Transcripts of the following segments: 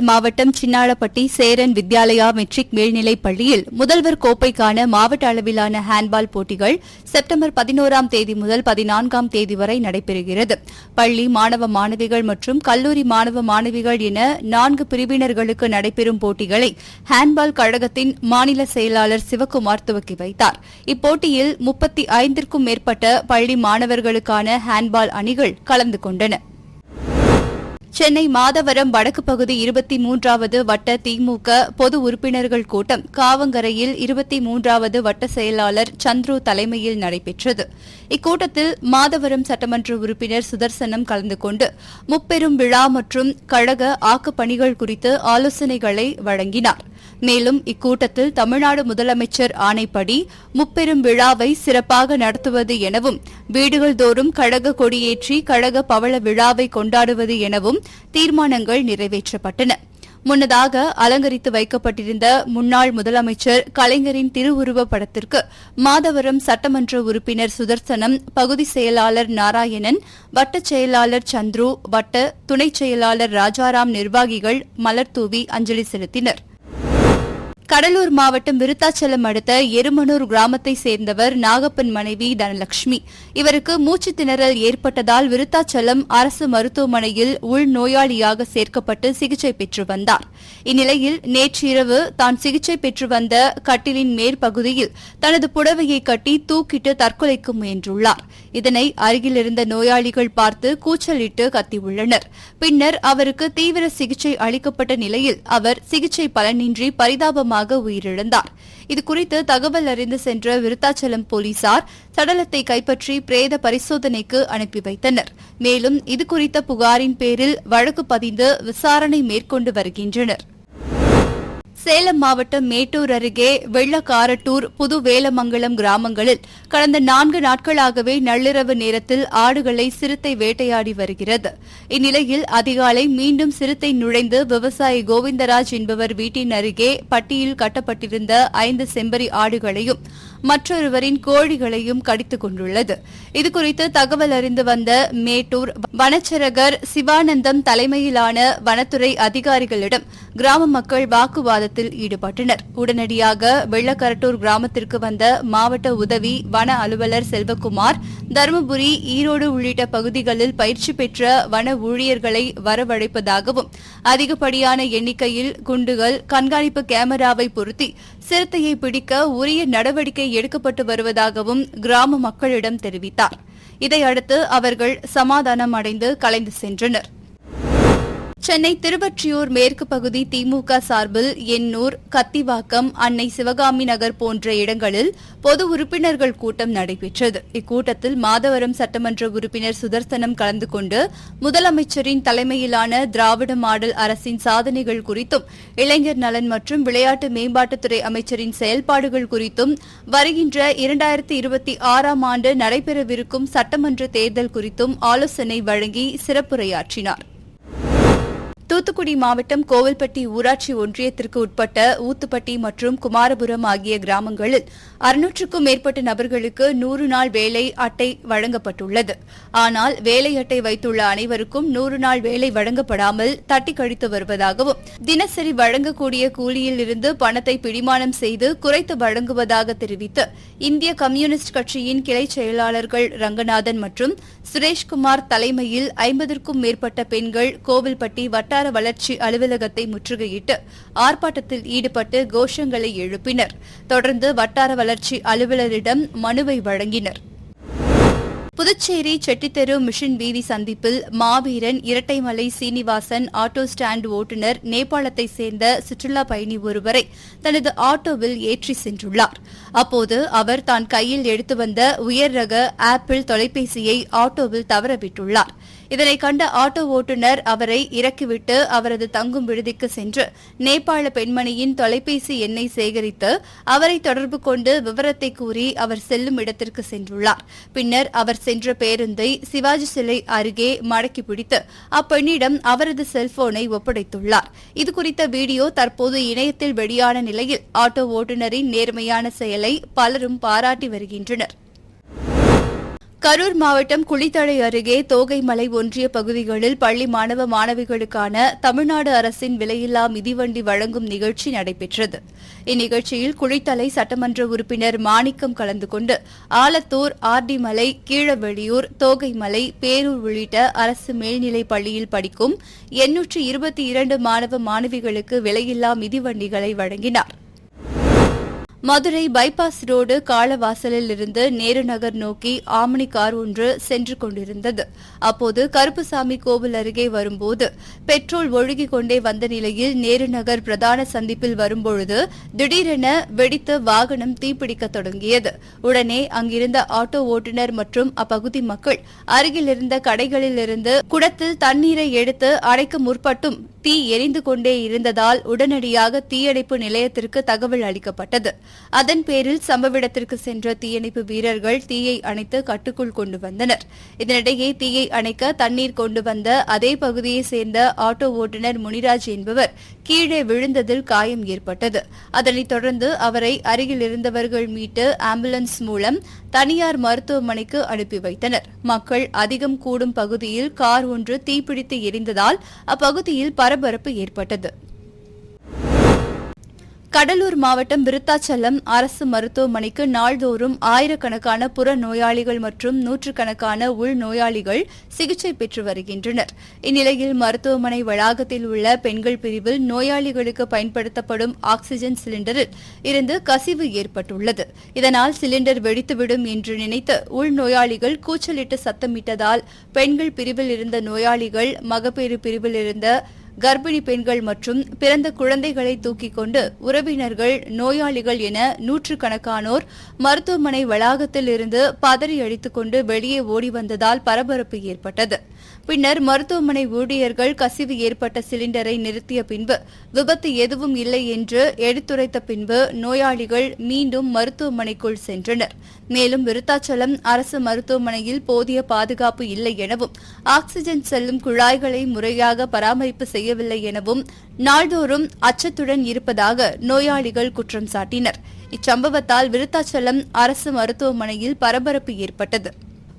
நாமக்கல் மாவட்டம் சின்னாளப்பட்டி சேரன் வித்யாலயா மெட்ரிக் மேல்நிலைப் பள்ளியில் முதல்வர் கோப்பைக்கான மாவட்ட அளவிலான ஹேண்ட்பால் போட்டிகள் செப்டம்பர் பதினோராம் தேதி முதல் பதினான்காம் தேதி வரை நடைபெறுகிறது. பள்ளி மாணவ மாணவிகள் மற்றும் கல்லூரி மாணவ மாணவிகள் என நான்கு பிரிவினர்களுக்கு நடைபெறும் போட்டிகளை ஹேண்ட்பால் கழகத்தின் மாநில செயலாளர் சிவக்குமார் துவக்கி வைத்தார். இப்போட்டியில் முப்பத்தி ஐந்திற்கும் மேற்பட்ட பள்ளி மாணவர்களுக்கான ஹேண்ட்பால் அணிகள் கலந்து கொண்டன. சென்னை மாதவரம் வடக்கு பகுதி இருபத்தி மூன்றாவது வட்ட திமுக பொது உறுப்பினர்கள் கூட்டம் காவங்கரையில் இருபத்தி மூன்றாவது வட்ட செயலாளர் சந்துரு தலைமையில் நடைபெற்றது. இக்கூட்டத்தில் மாதவரம் சட்டமன்ற உறுப்பினர் சுதர்சனம் கலந்து கொண்டு முப்பெரும் விழா மற்றும் கழக ஆக்கப்பணிகள் குறித்து ஆலோசனைகளை வழங்கினார். மேலும் இக்கூட்டத்தில் தமிழ்நாடு முதலமைச்சர் ஆணைப்படி முப்பெரும் விழாவை சிறப்பாக நடத்துவது எனவும் வீடுகள் தோறும் கழக கொடியேற்றி கழக பவள விழாவை கொண்டாடுவது எனவும் தீர்மானங்கள் நிறைவேற்றப்பட்டன. முன்னதாக அலங்கரித்து வைக்கப்பட்டிருந்த முன்னாள் முதலமைச்சர் கலைஞரின் திருவுருவப் படத்திற்கு மாதவரம் சட்டமன்ற உறுப்பினர் சுதர்சனம் பகுதி செயலாளர் நாராயணன் வட்டச் செயலாளர் சந்துரு வட்ட துணைச் செயலாளர் ராஜாராம் நிர்வாகிகள் மலர்தூவி அஞ்சலி செலுத்தினர். கடலூர் மாவட்டம் விருத்தாச்சலம் அடுத்த எருமனூர் கிராமத்தை சேர்ந்தவர் நாகப்பன் மனைவி தனலட்சுமி இவருக்கு மூச்சு திணறல் ஏற்பட்டதால் விருத்தாச்சலம் அரசு மருத்துவமனையில் உள்நோயாளியாக சேர்க்கப்பட்டு சிகிச்சை பெற்று வந்தார். இந்நிலையில் நேற்றிரவு தான் சிகிச்சை பெற்று வந்த கட்டிலின் மேற்பகுதியில் தனது புடவையை கட்டி தூக்கிட்டு தற்கொலைக்கு முயன்றுள்ளார். இதனை அருகில் இருந்த நோயாளிகள் பார்த்து கூச்சலிட்டு கத்தியுள்ளனர். பின்னர் அவருக்கு தீவிர சிகிச்சை அளிக்கப்பட்ட நிலையில் அவர் சிகிச்சை பலனின்றி பரிதாபமாக உயிரிழந்தார். இதுகுறித்து தகவல் அறிந்து சென்ற விருத்தாச்சலம் போலீசார் சடலத்தை கைப்பற்றி பிரேத பரிசோதனைக்கு அனுப்பி வைத்தனர். மேலும் இதுகுறித்த புகாரின் பேரில் வழக்கு பதிந்து விசாரணை மேற்கொண்டு வருகின்றனர். சேலம் மாவட்டம் மேட்டூர் அருகே வெள்ளக்காரட்டூர் புது வேலமங்கலம் கிராமங்களில் கடந்த நான்கு நாட்களாகவே நள்ளிரவு நேரத்தில் ஆடுகளை சிறுத்தை வேட்டையாடி வருகிறது. இந்நிலையில் அதிகாலை மீண்டும் சிறுத்தை நுழைந்து விவசாயி கோவிந்தராஜ் என்பவர் வீட்டின் அருகே பட்டியில் கட்டப்பட்டிருந்த ஐந்து செம்பரி ஆடுகளையும் மற்றொருவரின் கோழிகளையும் கடித்துக் கொண்டுள்ளது இதுகுறித்து தகவல் அறிந்து வந்த மேட்டூர் வனச்சரகர் சிவானந்தம் தலைமையிலான வனத்துறை அதிகாரிகளிடம் கிராம மக்கள் வாக்குவாதத்தில் ஈடுபட்டனர். உடனடியாக வெள்ளக்கரட்டூர் கிராமத்திற்கு வந்த மாவட்ட உதவி வன அலுவலர் செல்வகுமார் தருமபுரி ஈரோடு உள்ளிட்ட பகுதிகளில் பயிற்சி பெற்ற வன ஊழியர்களை வரவழைப்பதாகவும் அதிகப்படியான எண்ணிக்கையில் குண்டுகள் கண்காணிப்பு கேமராவை பொருத்தி சிறுத்தையை பிடிக்க உரிய நடவடிக்கை எடுக்கப்பட்டு வருவதாகவும் கிராம மக்களிடம் தெரிவித்தார். இதையடுத்து அவர்கள் சமாதானம் அடைந்து கலைந்து சென்றனர். சென்னை திருவொற்றியூர் மேற்கு பகுதி திமுக சார்பில் எண்ணூர் கத்திவாக்கம் அன்னை சிவகாமி நகர் போன்ற இடங்களில் பொது உறுப்பினர்கள் கூட்டம் நடைபெற்றது. இக்கூட்டத்தில் மாதவரம் சட்டமன்ற உறுப்பினர் சுதர்சனம் கலந்து கொண்டு முதலமைச்சரின் தலைமையிலான திராவிட மாடல் அரசின் சாதனைகள் குறித்தும் இளைஞர் நலன் மற்றும் விளையாட்டு மேம்பாட்டுத்துறை அமைச்சரின் செயல்பாடுகள் குறித்தும் வருகின்ற இரண்டாயிரத்தி இருபத்தி ஆறாம் ஆண்டு நடைபெறவிருக்கும் சட்டமன்ற தேர்தல் குறித்தும் ஆலோசனை வழங்கி சிறப்புரையாற்றினார். தூத்துக்குடி மாவட்டம் கோவில்பட்டி ஊராட்சி ஒன்றியத்திற்கு உட்பட்ட ஊத்துப்பட்டி மற்றும் குமாரபுரம் ஆகிய கிராமங்களில் அறுநூற்றுக்கும் மேற்பட்ட நபர்களுக்கு நூறு நாள் வேலை அட்டை வழங்கப்பட்டுள்ளது. ஆனால் வேலை அட்டை வைத்துள்ள அனைவருக்கும் நூறு நாள் வேலை வழங்கப்படாமல் தட்டி கழித்து வருவதாகவும் தினசரி வழங்கக்கூடிய கூலியில் இருந்து பணத்தை பிடிமானம் செய்து குறைத்து வழங்குவதாக தெரிவித்து இந்திய கம்யூனிஸ்ட் கட்சியின் கிளை செயலாளர்கள் ரங்கநாதன் மற்றும் சுரேஷ்குமார் தலைமையில் ஐம்பதற்கும் மேற்பட்ட பெண்கள் கோவில்பட்டி வட்டார வளர்ச்சி அலுவலகத்தை முற்றுகையிட்டு ஆர்ப்பாட்டத்தில் ஈடுபட்டு கோஷங்களை எழுப்பினர். தொடர்ந்து வட்டார வளர்ச்சி அலுவலரிடம் மனுவை வழங்கினர். புதுச்சேரி செட்டித்தெரு மிஷன் வீதி சந்திப்பில் மாவீரன் இரட்டைமலை சீனிவாசன் ஆட்டோ ஸ்டாண்ட் ஓட்டுநர் நேபாளத்தை சேர்ந்த சுற்றுலா பயணி ஒருவரை தனது ஆட்டோவில் ஏற்றி சென்றுள்ளார். அப்போது அவர் தான் கையில் எடுத்து வந்த உயர் ரக ஆப்பிள் தொலைபேசியை ஆட்டோவில் தவறவிட்டுள்ளார். இதனை கண்ட ஆட்டோ ஓட்டுநர் அவரை இறக்கிவிட்டு அவரது தங்கும் விடுதிக்கு சென்று நேபாள பெண்மணியின் தொலைபேசி எண்ணை சேகரித்து அவரை தொடர்பு கொண்டு விவரத்தை கூறி அவர் செல்லும் இடத்திற்கு சென்றுள்ளார். பின்னர் அவர் சென்ற பேருந்தை சிவாஜி சிலை அருகே மடக்கி பிடித்து அப்பெண்ணிடம் அவரது செல்போனை ஒப்படைத்துள்ளார். இதுகுறித்த வீடியோ தற்போது இணையத்தில் வெளியான நிலையில் ஆட்டோ ஓட்டுநரின் நேர்மையான செயலை பலரும் பாராட்டி வருகின்றனர். கரூர் மாவட்டம் குளித்தலை அருகே தோகைமலை ஒன்றிய பகுதிகளில் பள்ளி மாணவ மாணவிகளுக்கான தமிழ்நாடு அரசின் விலையில்லா மிதிவண்டி வழங்கும் நிகழ்ச்சி நடைபெற்றது. இந்நிகழ்ச்சியில் குளித்தலை சட்டமன்ற உறுப்பினர் மாணிக்கம் கலந்து கொண்டு ஆலத்தூர் ஆர்டிமலை கீழவெளியூர் தோகைமலை பேரூர் உள்ளிட்ட அரசு மேல்நிலைப் பள்ளியில் படிக்கும் எண்ணூற்று இருபத்தி இரண்டு மாணவ மாணவிகளுக்கு விலையில்லா மிதிவண்டிகளை வழங்கினார். மதுரை பைபாஸ் ரோடு காலவாசலில் இருந்து நேரு நகர் நோக்கி ஆமணி கார் ஒன்று சென்று கொண்டிருந்தது. அப்போது கருப்புசாமி கோவில் அருகே வரும்போது பெட்ரோல் ஒழுகிக் கொண்டே வந்த நிலையில் நேரு நகர் பிரதான சந்திப்பில் வரும்பொழுது திடீரென வெடித்து வாகனம் தீப்பிடிக்க தொடங்கியது. உடனே அங்கிருந்த ஆட்டோ ஓட்டுநர் மற்றும் அப்பகுதி மக்கள் அருகில் இருந்த குடத்தில் தண்ணீரை எடுத்து அடைக்க முற்பட்டும் தீ எரிந்து கொண்டே இருந்ததால் உடனடியாக தீயணைப்பு நிலையத்திற்கு தகவல் அளிக்கப்பட்டது. அதன் பேரில் சம்பவ இடத்திற்கு சென்ற தீயணைப்பு வீரர்கள் தீயை அணைத்து கட்டுக்குள் கொண்டு வந்தனர். இதனிடையே தீயை அணைக்க தண்ணீர் கொண்டு வந்த அதே பகுதியைச் சேர்ந்த ஆட்டோ ஓட்டுநர் முனிராஜ் என்பவர் கீழே விழுந்ததில் காயம் ஏற்பட்டது. அதனைத் தொடர்ந்து அவரை அருகில் இருந்தவர்கள் மீட்டு ஆம்புலன்ஸ் மூலம் தனியார் மருத்துவமனைக்கு அனுப்பி வைத்தனர். மக்கள் அதிகம் கூடும் பகுதியில் கார் ஒன்று தீப்பிடித்து எரிந்ததால் அப்பகுதியில் பரபரப்பு ஏற்பட்டது. கடலூர் மாவட்டம் விருத்தாச்சலம் அரசு மருத்துவமனைக்கு நாள்தோறும் ஆயிரக்கணக்கான புற நோயாளிகள் மற்றும் நூற்றுக்கணக்கான உள் நோயாளிகள் சிகிச்சை பெற்று வருகின்றனர். இந்நிலையில் மருத்துவமனை வளாகத்தில் உள்ள பெண்கள் பிரிவில் நோயாளிகளுக்கு பயன்படுத்தப்படும் ஆக்ஸிஜன் சிலிண்டரில் இருந்து கசிவு ஏற்பட்டுள்ளது. இதனால் சிலிண்டர் வெடித்துவிடும் என்று நினைத்து உள் நோயாளிகள் கூச்சலிட்டு சத்தமிட்டதால் பெண்கள் பிரிவில் இருந்த நோயாளிகள் மகப்பேறு பிரிவில் இருந்த கர்ப்பிணி பெண்கள் மற்றும் பிறந்த குழந்தைகளை தூக்கிக் கொண்டு உறவினர்கள் நோயாளிகள் என நூற்றுக்கணக்கானோர் மருத்துவமனை வளாகத்தில் இருந்து பதறி அடித்துக் கொண்டு வெளியே ஓடி வந்ததால் பரபரப்பு ஏற்பட்டது. பின்னர் மருத்துவமனை ஊழியர்கள் கசிவு ஏற்பட்ட சிலிண்டரை நிறுத்திய பின்பு விபத்து எதுவும் இல்லை என்று எடுத்துரைத்த பின்பு நோயாளிகள் மீண்டும் மருத்துவமனைக்குள் சென்றனர். மேலும் விருத்தாச்சலம் அரசு மருத்துவமனையில் போதிய பாதுகாப்பு இல்லை எனவும் ஆக்ஸிஜன் செல்லும் குழாய்களை முறையாக பராமரிப்பு செய்யவில்லை எனவும் நாள்தோறும் அச்சத்துடன் இருப்பதாக நோயாளிகள் குற்றம் சாட்டினர். இச்சம்பவத்தால் விருத்தாச்சலம் அரசு மருத்துவமனையில் பரபரப்பு ஏற்பட்டது.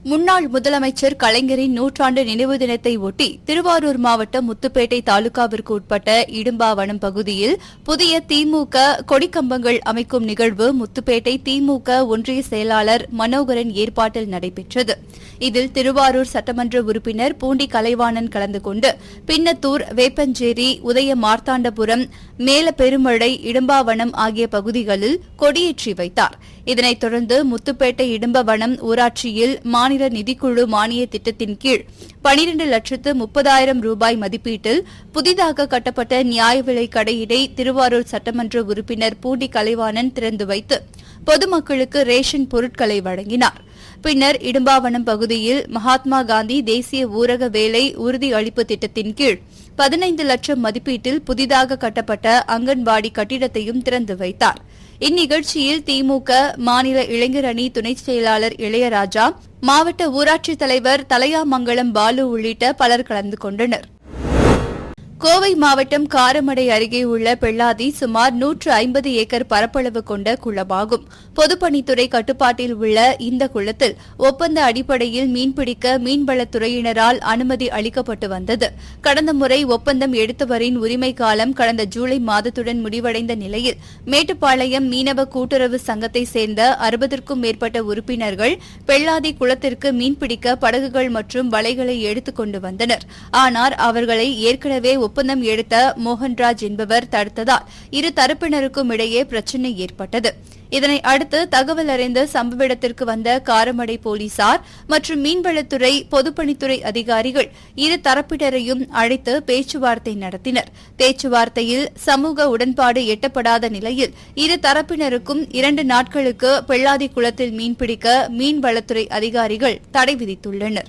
முன்னாள் முதலமைச்சர் கலைஞரின் நூற்றாண்டு நினைவு தினத்தை ஒட்டி திருவாரூர் மாவட்டம் முத்துப்பேட்டை தாலுகாவிற்கு உட்பட்ட இடும்பாவனம் பகுதியில் புதிய திமுக கொடிக்கம்பங்கள் அமைக்கும் நிகழ்வு முத்துப்பேட்டை திமுக ஒன்றிய செயலாளர் மனோகரன் ஏற்பாட்டில் நடைபெற்றது. இதில் திருவாரூர் சட்டமன்ற உறுப்பினர் பூண்டி கலைவாணன் கலந்து கொண்டு பின்னத்தூர் வேப்பஞ்சேரி உதய மார்த்தாண்டபுரம் மேல பெருமழை இடும்பாவனம் ஆகிய பகுதிகளில் கொடியேற்றி வைத்தார். இதனைத் தொடர்ந்து முத்துப்பேட்டை இடும்பவனம் ஊராட்சியில் மாநில நிதிக்குழு மானிய திட்டத்தின் கீழ் பனிரண்டு லட்சத்து முப்பதாயிரம் ரூபாய் மதிப்பீட்டில் புதிதாக கட்டப்பட்ட நியாய விலை கடையினை திருவாரூர் சட்டமன்ற உறுப்பினர் பூண்டி கலைவாணன் திறந்து வைத்து பொதுமக்களுக்கு ரேஷன் பொருட்களை வழங்கினார். பின்னர் இடும்பாவனம் பகுதியில் மகாத்மா காந்தி தேசிய ஊரக வேலை உறுதி அளிப்பு திட்டத்தின் கீழ் பதினைந்து லட்சம் மதிப்பீட்டில் புதிதாக கட்டப்பட்ட அங்கன்வாடி கட்டிடத்தையும் திறந்து வைத்தார். இந்நிகழ்ச்சியில் திமுக மாநில இளைஞர் அணி துணைச் செயலாளர் இளையராஜா மாவட்ட ஊராட்சித் தலைவர் தலையாமங்கலம் பாலு உள்ளிட்ட பலர் கலந்து கொண்டனர். கோவை மாவட்டம் காரமடை அருகே உள்ள பெள்ளாதி சுமார் நூற்று ஐம்பது ஏக்கர் பரப்பளவு கொண்ட குளமாகும். பொதுப்பணித்துறை கட்டுப்பாட்டில் உள்ள இந்த குளத்தில் ஒப்பந்த அடிப்படையில் மீன்பிடிக்க மீன்வளத்துறையினரால் அனுமதி அளிக்கப்பட்டு வந்தது. கடந்த முறை ஒப்பந்தம் எடுத்தவரின் உரிமை காலம் கடந்த ஜூலை மாதத்துடன் முடிவடைந்த நிலையில் மேட்டுப்பாளையம் மீனவ கூட்டுறவு சங்கத்தை சேர்ந்த அறுபதற்கும் மேற்பட்ட உறுப்பினர்கள் பெள்ளாதி குளத்திற்கு மீன்பிடிக்க படகுகள் மற்றும் வலைகளை எடுத்துக் கொண்டு வந்தனர். ஆனால் அவர்களை ஏற்கனவே ஒப்பந்தம் எடுத்த மோகன்ராஜ் என்பவர் தடுத்ததால் இரு தரப்பினருக்கும் இடையே பிரச்சினை ஏற்பட்டது. இதனை அடுத்து தகவல் அறிந்து சம்பவ இடத்திற்கு வந்த காரமடை போலீசார் மற்றும் மீன்வளத்துறை பொதுப்பணித்துறை அதிகாரிகள் இரு தரப்பினரையும் அழைத்து பேச்சுவார்த்தை நடத்தினர். பேச்சுவார்த்தையில் சமூக உடன்பாடு எட்டப்படாத நிலையில் இரு தரப்பினருக்கும் இரண்டு நாட்களுக்கு பெள்ளாதி குளத்தில் மீன்பிடிக்க மீன்வளத்துறை அதிகாரிகள் தடை விதித்துள்ளனா்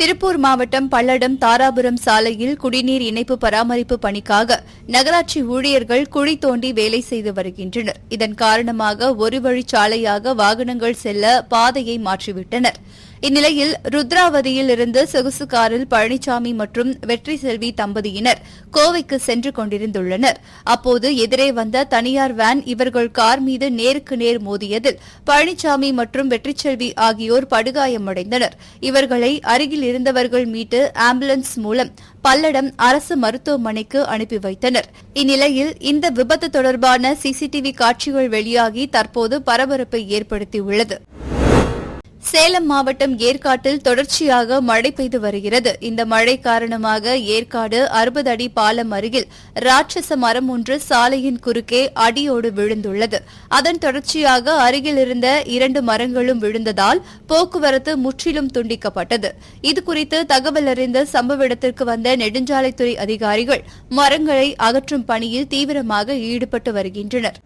திருப்பூர் மாவட்டம் பல்லடம் தாராபுரம் சாலையில் குடிநீர் இணைப்பு பராமரிப்பு பணிக்காக நகராட்சி ஊழியர்கள் குழி தோண்டி வேலை செய்து வருகின்றனர். இதன் காரணமாக ஒரு வழிச்சாலையாக வாகனங்கள் செல்ல பாதையை மாற்றிவிட்டனர். இந்நிலையில் ருத்ராவதியில் இருந்து சொகுசு காரில் பழனிசாமி மற்றும் வெற்றி செல்வி தம்பதியினர் கோவைக்கு சென்று கொண்டிருந்துள்ளனர். அப்போது எதிரே வந்த தனியார் வேன் இவர்கள் கார் மீது நேருக்கு நேர் மோதியதில் பழனிசாமி மற்றும் வெற்றிச்செல்வி ஆகியோர் படுகாயமடைந்தனர். இவர்களை அருகில் இருந்தவர்கள் மீட்டு ஆம்புலன்ஸ் மூலம் பல்லடம் அரசு மருத்துவமனைக்கு அனுப்பி வைத்தனர். இந்நிலையில் இந்த விபத்து தொடர்பான சிசிடிவி காட்சிகள் வெளியாகி தற்போது பரபரப்பை ஏற்படுத்தியுள்ளது. சேலம் மாவட்டம் ஏற்காட்டில் தொடர்ச்சியாக மழை பெய்து வருகிறது. இந்த மழை காரணமாக ஏற்காடு அறுபது அடி பாலம் அருகில் ராட்சச மரம் ஒன்று சாலையின் குறுக்கே அடியோடு விழுந்துள்ளது. அதன் தொடர்ச்சியாக அருகில் இருந்த இரண்டு மரங்களும் விழுந்ததால் போக்குவரத்து முற்றிலும் துண்டிக்கப்பட்டது. இதுகுறித்து தகவல் அறிந்த சம்பவ இடத்திற்கு வந்த நெடுஞ்சாலைத்துறை அதிகாரிகள் மரங்களை அகற்றும் பணியில் தீவிரமாக ஈடுபட்டு வருகின்றனர்.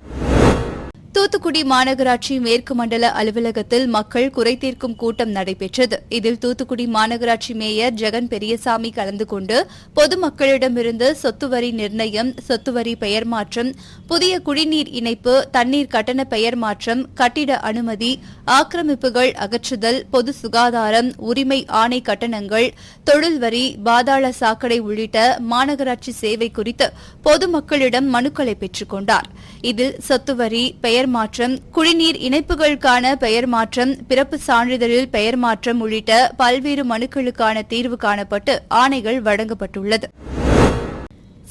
தூத்துக்குடி மாநகராட்சி மேற்கு மண்டல அலுவலகத்தில் மக்கள் குறை தீர்க்கும் கூட்டம் நடைபெற்றது. இதில் தூத்துக்குடி மாநகராட்சி மேயர் ஜெகன் பெரியசாமி கலந்து கொண்டு பொதுமக்களிடமிருந்து சொத்து வரி நிர்ணயம் சொத்து வரி பெயர் மாற்றம் புதிய குடிநீர் இணைப்பு தண்ணீர் கட்டண பெயர் மாற்றம் கட்டிட அனுமதி ஆக்கிரமிப்புகள் அகற்றுதல் பொது சுகாதாரம் உரிமை ஆணை கட்டணங்கள் தொழில் வரி பாதாள சாக்கடை உள்ளிட்ட மாநகராட்சி சேவை குறித்து பொதுமக்களிடம் மனுக்களை பெற்றுக் கொண்டார். இதில் சொத்து வரி பெயர் மாற்றம் குடிநீர் இணைப்புகளுக்கான பெயர் மாற்றம் பிறப்பு சான்றிதழில் பெயர் மாற்றம் உள்ளிட்ட பல்வேறு மனுக்களுக்கான தீர்வு காணப்பட்டு ஆணைகள் வழங்கப்பட்டுள்ளது.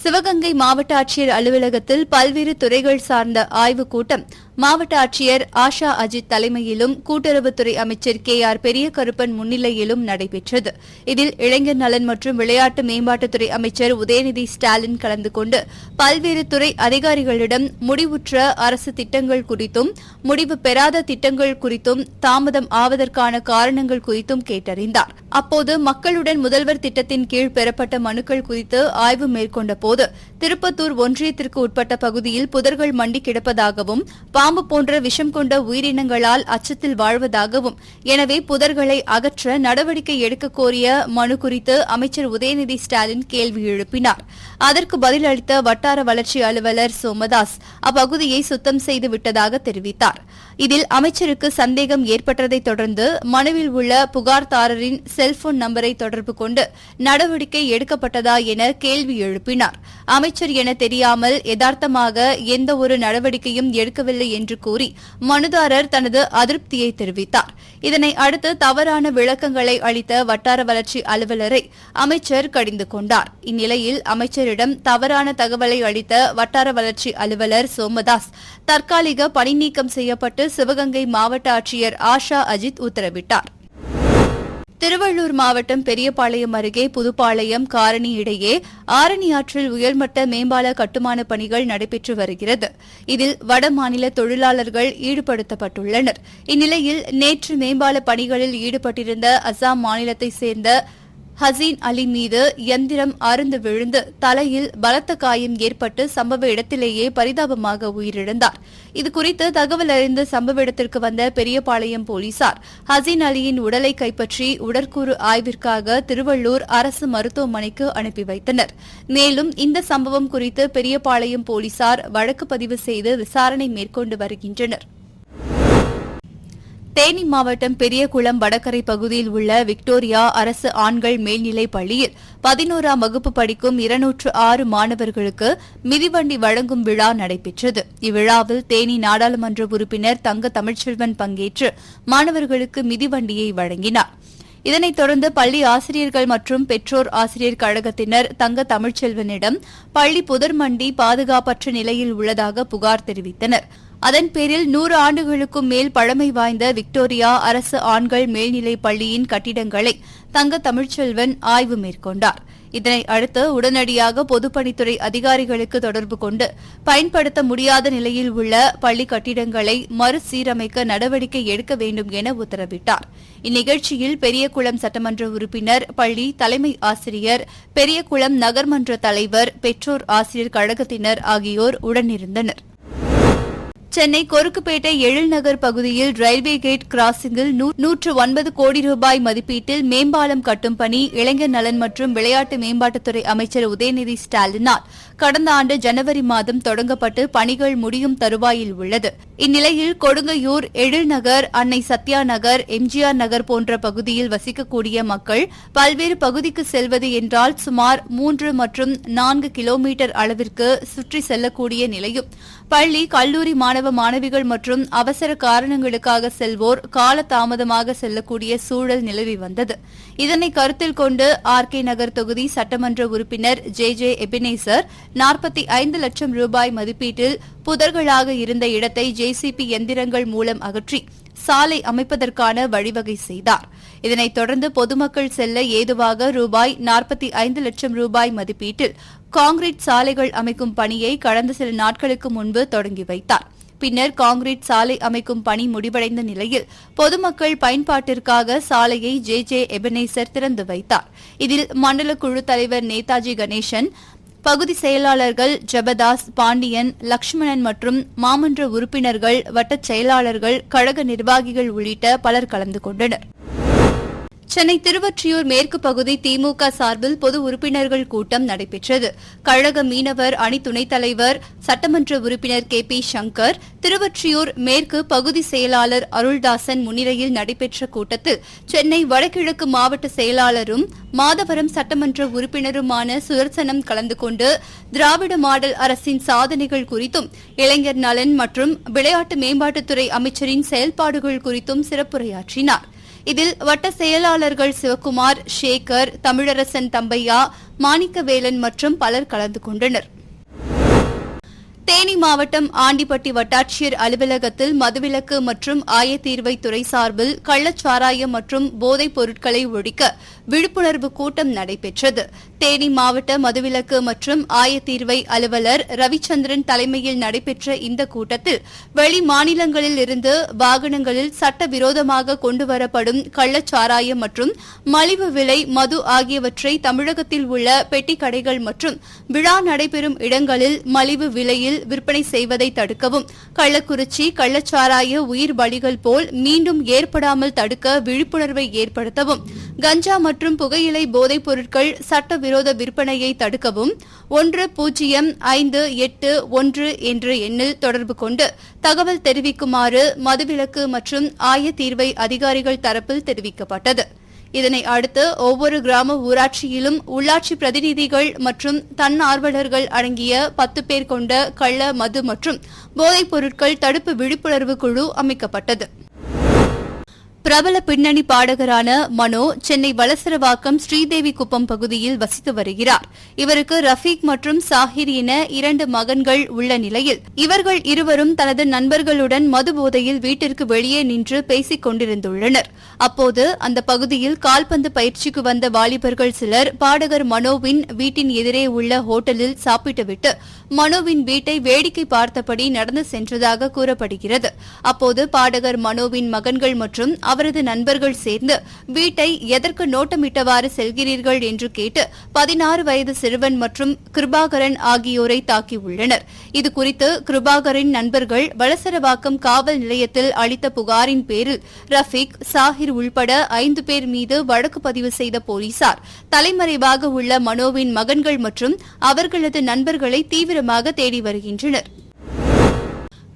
சிவகங்கை மாவட்ட ஆட்சியர் அலுவலகத்தில் பல்வேறு துறைகள் சார்ந்த ஆய்வுக் கூட்டம் மாவட்ட ஆட்சியர் ஆஷா அஜித் தலைமையிலும் கூட்டுறவுத்துறை அமைச்சர் கே ஆர் பெரியகருப்பன் முன்னிலையிலும் நடைபெற்றது. இதில் இளைஞர் நலன் மற்றும் விளையாட்டு மேம்பாட்டுத்துறை அமைச்சர் உதயநிதி ஸ்டாலின் கலந்து கொண்டு பல்வேறு துறை அதிகாரிகளிடம் முடிவுற்ற அரசு திட்டங்கள் குறித்தும் முடிவு பெறாத திட்டங்கள் குறித்தும் தாமதம் ஆவதற்கான காரணங்கள் குறித்தும் கேட்டறிந்தார். அப்போது மக்களுடன் முதல்வர் திட்டத்தின் கீழ் பெறப்பட்ட மனுக்கள் குறித்து ஆய்வு மேற்கொண்ட போது திருப்பத்தூர் ஒன்றியத்திற்கு உட்பட்ட பகுதியில் புதர்கள் மண்டி கிடப்பதாகவும் பாம்பு போன்ற விஷம் கொண்ட உயிரினங்களால் அச்சத்தில் வாழ்வதாகவும் எனவே புதர்களை அகற்ற நடவடிக்கை எடுக்க கோரிய மனு குறித்து அமைச்சர் உதயநிதி ஸ்டாலின் கேள்வி எழுப்பினார். அதற்கு பதிலளித்த வட்டார வளர்ச்சி அலுவலர் சோமதாஸ் அப்பகுதியை சுத்தம் செய்து விட்டதாக தெரிவித்தார். இதில் அமைச்சருக்கு சந்தேகம் ஏற்பட்டதைத் தொடர்ந்து மனுவில் உள்ள புகார்தாரரின் செல்போன் நம்பரை தொடர்பு கொண்டு நடவடிக்கை எடுக்கப்பட்டதா என கேள்வி எழுப்பினார். அமைச்சர் என தெரியாமல் யதார்த்தமாக எந்த ஒரு நடவடிக்கையும் எடுக்கவில்லை என்று கூறி மனுதாரர் தனது அதிருப்தியை தெரிவித்தார். இதனை அடுத்து தவறான விளக்கங்களை அளித்த வட்டார வளர்ச்சி அலுவலரை அமைச்சர் கடிந்து கொண்டார். இந்நிலையில் அமைச்சரிடம் தவறான தகவலை அளித்த வட்டார வளர்ச்சி அலுவலர் சோமதாஸ் தற்காலிக பணிநீக்கம் செய்யப்பட்டு சிவகங்கை மாவட்ட ஆட்சியர் ஆஷா அஜித் உத்தரவிட்டார். திருவள்ளூர் மாவட்டம் பெரியபாளையம் அருகே புதுப்பாளையம் காரணி இடையே ஆரணி ஆற்றில் உயர்மட்ட மேம்பால கட்டுமான பணிகள் நடைபெற்று வருகிறது. இதில் வடமாநில தொழிலாளர்கள் ஈடுபடுத்தப்பட்டுள்ளனர். இந்நிலையில் நேற்று மேம்பால பணிகளில் ஈடுபட்டிருந்த அசாம் மாநிலத்தைச் சேர்ந்த ஹசீன் அலி மீது எந்திரம் அருந்து விழுந்து தலையில் பலத்த காயம் ஏற்பட்டு சம்பவ இடத்திலேயே பரிதாபமாக உயிரிழந்தார். இதுகுறித்து தகவல் அறிந்து சம்பவ இடத்திற்கு வந்த பெரியபாளையம் போலீசார் ஹசீன் அலியின் உடலை கைப்பற்றி உடற்கூறு ஆய்விற்காக திருவள்ளூர் அரசு மருத்துவமனைக்கு அனுப்பி வைத்தனர். மேலும் இந்த சம்பவம் குறித்து பெரியபாளையம் போலீசார் வழக்கு பதிவு செய்து விசாரணை மேற்கொண்டு வருகின்றனர். தேனி மாவட்டம் பெரியகுளம் வடகரை பகுதியில் உள்ள விக்டோரியா அரசு ஆண்கள் மேல்நிலைப் பள்ளியில் பதினோராம் வகுப்பு படிக்கும் இருநூற்று ஆறு மாணவர்களுக்கு மிதிவண்டி வழங்கும் விழா நடைபெற்றது. இவ்விழாவில் தேனி நாடாளுமன்ற உறுப்பினர் தங்க தமிழ்ச்செல்வன் பங்கேற்று மாணவர்களுக்கு மிதிவண்டியை வழங்கினார். இதனைத் தொடர்ந்து பள்ளி ஆசிரியர்கள் மற்றும் பெற்றோர் ஆசிரியர் கழகத்தினர் தங்க தமிழ்ச்செல்வனிடம் பள்ளி புதர்மண்டி பாதுகாப்பற்ற நிலையில் உள்ளதாக புகார் தெரிவித்தனர். அதன் பேரில் நூறு ஆண்டுகளுக்கும் மேல் பழமை வாய்ந்த விக்டோரியா அரசு ஆண்கள் மேல்நிலைப் பள்ளியின் கட்டிடங்களை தங்க தமிழ்ச்செல்வன் ஆய்வு மேற்கொண்டார். இதனை அடுத்து உடனடியாக பொதுப்பணித்துறை அதிகாரிகளுக்கு தொடர்பு கொண்டு பயன்படுத்த முடியாத நிலையில் உள்ள பள்ளி கட்டிடங்களை மறுசீரமைக்க நடவடிக்கை எடுக்க வேண்டும் என உத்தரவிட்டார். இந்நிகழ்ச்சியில் பெரியகுளம் சட்டமன்ற உறுப்பினர் பள்ளி தலைமை ஆசிரியர் பெரியகுளம் நகர்மன்ற தலைவர் பெற்றோர் ஆசிரியர் கழகத்தினர் ஆகியோர் உடனிருந்தனர். சென்னை கொருக்குப்பேட்டை எழில்நகர் பகுதியில் ரயில்வே கேட் கிராசிங்கில் நூற்று ஒன்பது கோடி ரூபாய் மதிப்பீட்டில் மேம்பாலம் கட்டும் பணி இளைஞர் நலன் மற்றும் விளையாட்டு மேம்பாட்டுத்துறை அமைச்சர் உதயநிதி ஸ்டாலினால் கடந்த ஆண்டு ஜனவரி மாதம் தொடங்கப்பட்டு பணிகள் முடியும் தருவாயில் உள்ளது. இந்நிலையில் கொடுங்கையூர் எழில்நகர் அன்னை சத்யா நகர் எம்ஜிஆர் நகர் போன்ற பகுதியில் வசிக்கக்கூடிய மக்கள் பல்வேறு பகுதிக்கு செல்வது என்றால் சுமார் மூன்று மற்றும் நான்கு கிலோமீட்டர் அளவிற்கு சுற்றி செல்லக்கூடிய நிலையும். பள்ளி கல்லூரி மாணவ மாணவிகள் மற்றும் அவசர காரணங்களுக்காக செல்வோர் காலதாமதமாக செல்லக்கூடிய சூழல் நிலவி வந்தது. இதனை கருத்தில் கொண்டு ஆர் கே நகர் தொகுதி சட்டமன்ற உறுப்பினர் ஜே ஜே எபினேசர் நாற்பத்தி ஐந்து லட்சம் ரூபாய் மதிப்பீட்டில் புதர்களாக இருந்த இடத்தை ஜேசிபி எந்திரங்கள் மூலம் அகற்றி சாலை அமைப்பதற்கான வழிவகை செய்தார். இதனைத் தொடர்ந்து பொதுமக்கள் செல்ல ஏதுவாக ரூபாய் நாற்பத்தி ஐந்து லட்சம் ரூபாய் மதிப்பீட்டில் காங்கிரீட் சாலைகள் அமைக்கும் பணியை கடந்த சில நாட்களுக்கு முன்பு தொடங்கி வைத்தார். பின்னர் காங்கிரீட் சாலை அமைக்கும் பணி முடிவடைந்த நிலையில் பொதுமக்கள் பயன்பாட்டிற்காக சாலையை ஜே ஜே எபனேசர் திறந்து வைத்தார். இதில் மண்டல குழு தலைவர் நேதாஜி கணேசன் பகுதி செயலாளர்கள் ஜெபதாஸ் பாண்டியன் லக்ஷ்மணன் மற்றும் மாமன்ற உறுப்பினர்கள் வட்டச் செயலாளர்கள் கழக நிர்வாகிகள் உள்ளிட்ட பலர் கலந்து கொண்டனர். சென்னை திருவொற்றியூர் மேற்கு பகுதி திமுக சார்பில் பொது உறுப்பினர்கள் கூட்டம் நடைபெற்றது. கழக மீனவர் அணி துணைத் தலைவர் சட்டமன்ற உறுப்பினர் கே பி சங்கர் திருவொற்றியூர் மேற்கு பகுதி செயலாளர் அருள்தாசன் முன்னிலையில் நடைபெற்ற கூட்டத்தில் சென்னை வடகிழக்கு மாவட்ட செயலாளரும் மாதவரம் சட்டமன்ற உறுப்பினருமான சுதர்சனம் கலந்து கொண்டு திராவிட மாடல் அரசின் சாதனைகள் குறித்தும் இளைஞர் நலன் மற்றும் விளையாட்டு மேம்பாட்டுத்துறை அமைச்சரின் செயல்பாடுகள் குறித்தும் சிறப்புரையாற்றினார். இதில் வட்ட செயலாளர்கள் சிவக்குமார் சேகர் தமிழரசன் தம்பையா மாணிக்கவேலன் மற்றும் பலர் கலந்து கொண்டனர். தேனி மாவட்டம் ஆண்டிப்பட்டி வட்டாட்சியர் அலுவலகத்தில் மதுவிலக்கு மற்றும் ஆயத்தீர்வை துறை சார்பில் கள்ளச்சாராயம் மற்றும் போதைப் பொருட்களை ஒழிக்க விழிப்புணர்வு கூட்டம் நடைபெற்றது. தேனி மாவட்ட மதுவிலக்கு மற்றும் ஆயத்தீர்வை அலுவலர் ரவிச்சந்திரன் தலைமையில் நடைபெற்ற இந்த கூட்டத்தில் வெளி மாநிலங்களில் இருந்து வாகனங்களில் சட்டவிரோதமாக கொண்டுவரப்படும் கள்ளச்சாராயம் மற்றும் மலிவு விலை மது ஆகியவற்றை தமிழகத்தில் உள்ள பெட்டிக் கடைகள் மற்றும் விழா நடைபெறும் இடங்களில் மலிவு விலையில் விற்பனை செய்வதை தடுக்கவும் கள்ளக்குறிச்சி கள்ளச்சாராய உயிர் பலிகள் போல் மீண்டும் ஏற்படாமல் தடுக்க விழிப்புணர்வை ஏற்படுத்தவும் கஞ்சா மற்றும் புகையிலை போதைப் பொருட்கள் சட்டவிரோத விற்பனையை தடுக்கவும் ஒன்று பூஜ்ஜியம் ஐந்து எட்டு ஒன்று என்ற எண்ணில் தொடர்பு கொண்டு தகவல் தெரிவிக்குமாறு மதுவிலக்கு மற்றும் ஆயத்தீர்வை அதிகாரிகள் தரப்பில் தெரிவிக்கப்பட்டது. இதனை அடுத்து ஒவ்வொரு கிராம ஊராட்சியிலும் உள்ளாட்சி பிரதிநிதிகள் மற்றும் தன்னார்வலர்கள் அடங்கிய பத்து பேர் கொண்ட கள்ள மது மற்றும் போதைப் பொருட்கள் தடுப்பு விழிப்புணர்வு குழு அமைக்கப்பட்டது. பிரபல பின்னணி பாடகரான மனோ சென்னை வலசரவாக்கம் ஸ்ரீதேவி குப்பம் பகுதியில் வசித்து வருகிறார். இவருக்கு ரஃபீக் மற்றும் சாஹிர் என இரண்டு மகன்கள் உள்ள நிலையில் இவர்கள் இருவரும் தனது நண்பர்களுடன் மது போதையில் வீட்டிற்கு வெளியே நின்று பேசிக் கொண்டிருந்துள்ளனர். அப்போது அந்த பகுதியில் கால்பந்து பயிற்சிக்கு வந்த வாலிபர்கள் சிலர் பாடகர் மனோவின் வீட்டின் எதிரே உள்ள ஹோட்டலில் சாப்பிட்டுவிட்டு மனோவின் வீட்டை வேடிக்கை பார்த்தபடி நடந்து சென்றதாக கூறப்படுகிறது. அப்போது பாடகர் மனோவின் மகன்கள் மற்றும் அவரது நண்பர்கள் சேர்ந்து வீட்டை எதற்கு நோட்டமிட்டவாறு செல்கிறீர்கள் என்று கேட்டு பதினாறு வயது சிறுவன் மற்றும் கிருபாகரன் ஆகியோரை தாக்கியுள்ளனர். இதுகுறித்து கிருபாகரின் நண்பர்கள் வளசரவாக்கம் காவல் நிலையத்தில் அளித்த புகாரின் பேரில் ரஃபீக் சாஹிர் உள்பட ஐந்து பேர் மீது வழக்கு பதிவு செய்த போலீசார் தலைமறைவாக உள்ள மனோவின் மகன்கள் மற்றும் அவர்களது நண்பர்களை தீவிரமாக தேடி வருகின்றனர்.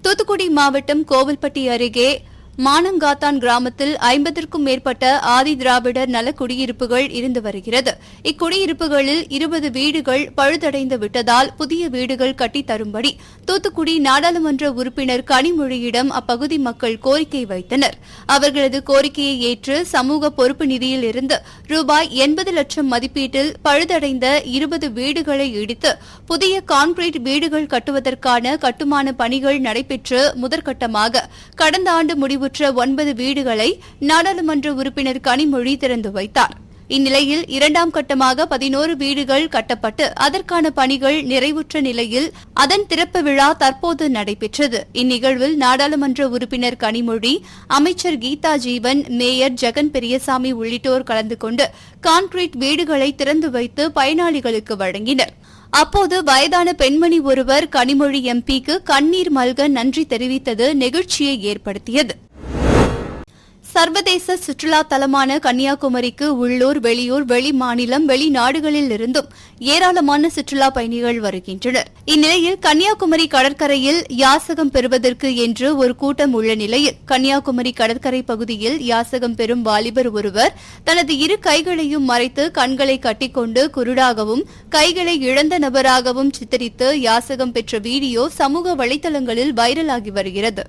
தூத்துக்குடி மாவட்டம் கோவில்பட்டி அருகே மானங்காத்தான் கிராமத்தில் ஐம்பதற்கும் மேற்பட்ட ஆதி திராவிடர் நல குடியிருப்புகள் இருந்து வருகிறது. இக்குடியிருப்புகளில் இருபது வீடுகள் பழுதடைந்து விட்டதால் புதிய வீடுகள் கட்டித் தரும்படி தூத்துக்குடி நாடாளுமன்ற உறுப்பினர் கனிமொழியிடம் அப்பகுதி மக்கள் கோரிக்கை வைத்தனர். அவர்களது கோரிக்கையை ஏற்று சமூக பொறுப்பு நிதியில் இருந்து ரூபாய் எண்பது லட்சம் மதிப்பீட்டில் பழுதடைந்த இருபது வீடுகளை இடித்து புதிய கான்கிரீட் வீடுகள் கட்டுவதற்கான கட்டுமான பணிகள் நடைபெற்று முதற்கட்டமாக கடந்த ஆண்டு முடிவு நிறைவுற்ற ஒன்பது வீடுகளை நாடாளுமன்ற உறுப்பினர் கனிமொழி திறந்து வைத்தார். இந்நிலையில் இரண்டாம் கட்டமாக பதினோரு வீடுகள் கட்டப்பட்டு அதற்கான பணிகள் நிறைவுற்ற நிலையில் அதன் திறப்பு விழா தற்போது நடைபெற்றது. இந்நிகழ்வில் நாடாளுமன்ற உறுப்பினர் கனிமொழி அமைச்சர் கீதா ஜீவன் மேயர் ஜெகன் பெரியசாமி உள்ளிட்டோர் கலந்து கொண்டு கான்கிரீட் வீடுகளை திறந்து வைத்து பயனாளிகளுக்கு வழங்கினர். அப்போது வயதான பெண்மணி ஒருவர் கனிமொழி எம்பிக்கு கண்ணீர் மல்க நன்றி தெரிவித்தது நெகிழ்ச்சியை ஏற்படுத்தியது. சர்வதேச சுற்றுலா தலமான கன்னியாகுமரிக்கு உள்ளூர் வெளியூர் வெளி மாநிலம் வெளிநாடுகளில் இருந்தும் ஏராளமான சுற்றுலா பயணிகள் வருகின்றனர். இந்நிலையில் கன்னியாகுமரி கடற்கரையில் யாசகம் பெறுவதற்கு என்று ஒரு கூட்டம் உள்ள நிலையில் கன்னியாகுமரி கடற்கரை பகுதியில் யாசகம் பெறும் வாலிபர் ஒருவர் தனது இரு கைகளையும் மறைத்து கண்களை கட்டிக்கொண்டு குருடாகவும் கைகளை இழந்த நபராகவும் சித்தரித்து யாசகம் பெற்ற வீடியோ சமூக வலைதளங்களில் வைரலாகி வருகிறது.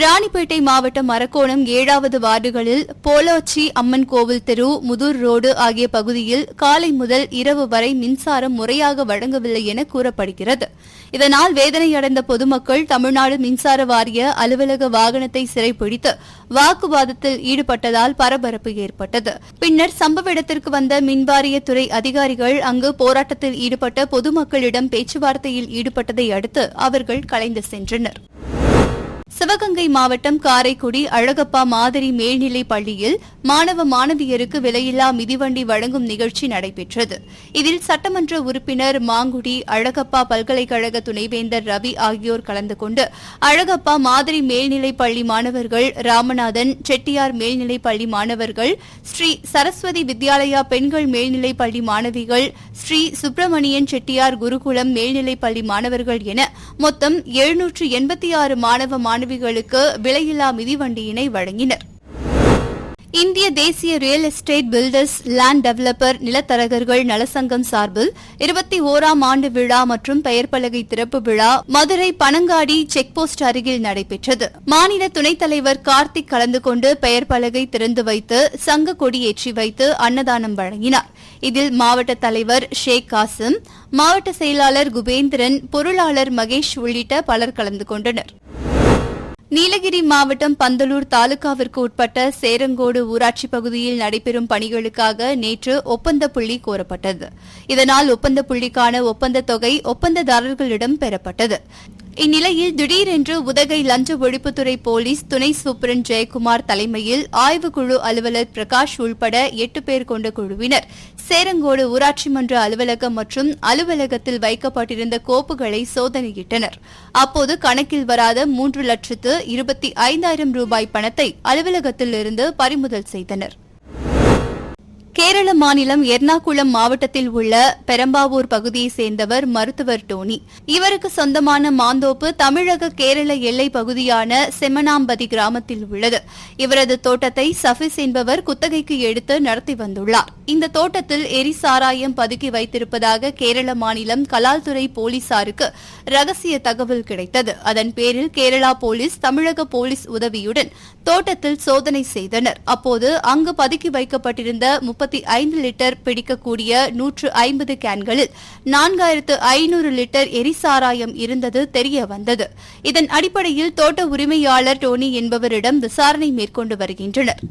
ராணிப்பேட்டை மாவட்டம் அரக்கோணம் ஏழாவது வார்டுகளில் போலோச்சி அம்மன் கோவில் தெரு முதூர் ரோடு ஆகிய பகுதியில் காலை முதல் இரவு வரை மின்சாரம் முறையாக வழங்கவில்லை என கூறப்படுகிறது. இதனால் வேதனையடைந்த பொதுமக்கள் தமிழ்நாடு மின்சார வாரிய அலுவலக வாகனத்தை சிறைப்பிடித்து வாக்குவாதத்தில் ஈடுபட்டதால் பரபரப்பு ஏற்பட்டது. பின்னர் சம்பவ இடத்திற்கு வந்த மின்வாரியத்துறை அதிகாரிகள் அங்கு போராட்டத்தில் ஈடுபட்ட பொதுமக்களிடம் பேச்சுவார்த்தையில் ஈடுபட்டதை அடுத்து அவர்கள் கலைந்து சென்றனர். சிவகங்கை மாவட்டம் காரைக்குடி அழகப்பா மாதிரி மேல்நிலைப் பள்ளியில் மாணவ மாணவியருக்கு விலையில்லா மிதிவண்டி வழங்கும் நிகழ்ச்சி நடைபெற்றது. இதில் சட்டமன்ற உறுப்பினர் மாங்குடி அழகப்பா பல்கலைக்கழக துணைவேந்தர் ரவி ஆகியோர் கலந்து கொண்டு அழகப்பா மாதிரி மேல்நிலைப் பள்ளி மாணவர்கள் ராமநாதன் செட்டியார் மேல்நிலைப் பள்ளி மாணவர்கள் ஸ்ரீ சரஸ்வதி வித்யாலயா பெண்கள் மேல்நிலைப் பள்ளி மாணவிகள் ஸ்ரீ சுப்பிரமணியன் செட்டியார் குருகுலம் மேல்நிலைப் பள்ளி மாணவர்கள் என மொத்தம் எழுநூற்று எண்பத்தி ஆறு மாணவ மாணவிகளுக்கு விலையில்லா மிதிவண்டியினை வழங்கினர். இந்திய தேசிய real estate builders land developer நிலத்தரகர்கள் நலசங்கம் சார்பில் இருபத்தி ஓராம் ஆண்டு விழா மற்றும் பெயர் பலகை திறப்பு விழா மதுரை பனங்காடி செக்போஸ்ட் அருகில் நடைபெற்றது. மாநில துணைத் தலைவர் கார்த்திக் கலந்து கொண்டு பெயர் பலகை திறந்து வைத்து சங்க கொடி ஏற்றி வைத்து அன்னதானம் வழங்கினார். இதில் மாவட்ட தலைவர் ஷேக் காசிம் மாவட்ட செயலாளர் குபேந்திரன் பொருளாளர் மகேஷ் உள்ளிட்ட பலர் கலந்து கொண்டனர். நீலகிரி மாவட்டம் பந்தலூர் தாலுகாவிற்கு உட்பட்ட சேரங்கோடு ஊராட்சி பகுதியில் நடைபெறும் பணிகளுக்காக நேற்று ஒப்பந்த புள்ளி கோரப்பட்டது. இதனால் ஒப்பந்த புள்ளிக்கான ஒப்பந்த தொகை ஒப்பந்ததாரர்களிடம் பெறப்பட்டது. இந்நிலையில் திடீரென்று உதகை லஞ்ச ஒழிப்புத்துறை போலீஸ் துணை சூப்பரன் ஜெயக்குமார் தலைமையில் ஆய்வுக்குழு அலுவலர் பிரகாஷ் உள்பட எட்டு பேர் கொண்ட குழுவினர். சேரங்கோடு ஊராட்சி மன்ற அலுவலகம் மற்றும் அலுவலகத்தில் வைக்கப்பட்டிருந்த கோப்புகளை சோதனையிட்டனர். அப்போது கணக்கில் வராத மூன்று லட்சத்து இருபத்தி ஐந்தாயிரம் ரூபாய் பணத்தை அலுவலகத்திலிருந்து பறிமுதல் செய்தனர். கேரள மாநிலம் எர்ணாகுளம் மாவட்டத்தில் உள்ள பெரம்பாவூர் பகுதியைச் சேர்ந்தவர் மருத்துவர் டோனி. இவருக்கு சொந்தமான மாந்தோப்பு தமிழக கேரள எல்லை பகுதியான செமனாம்பதி கிராமத்தில் உள்ளது. இவரது தோட்டத்தை சஃபிஸ் என்பவர் குத்தகைக்கு எடுத்து நடத்தி வந்துள்ளார். இந்த தோட்டத்தில் எரி சாராயம் பதுக்கி வைத்திருப்பதாக கேரள மாநிலம் கலால்துறை போலீசாருக்கு ரகசிய தகவல் கிடைத்தது. அதன் பேரில் கேரளா போலீஸ் தமிழக போலீஸ் உதவியுடன் தோட்டத்தில் சோதனை செய்தனர். அப்போது அங்கு பதுக்கி வைக்கப்பட்டிருந்த முப்பத்தி ஐந்து லிட்டர் பிடிக்கக்கூடிய நூற்று ஐம்பது கேன்களில் நான்காயிரத்து ஐநூறு லிட்டர் எரிசாராயம் இருந்தது தெரிய வந்தது இதன் அடிப்படையில் தோட்ட உரிமையாளர் டோனி என்பவரிடம் விசாரணை மேற்கொண்டு வருகின்றனர்.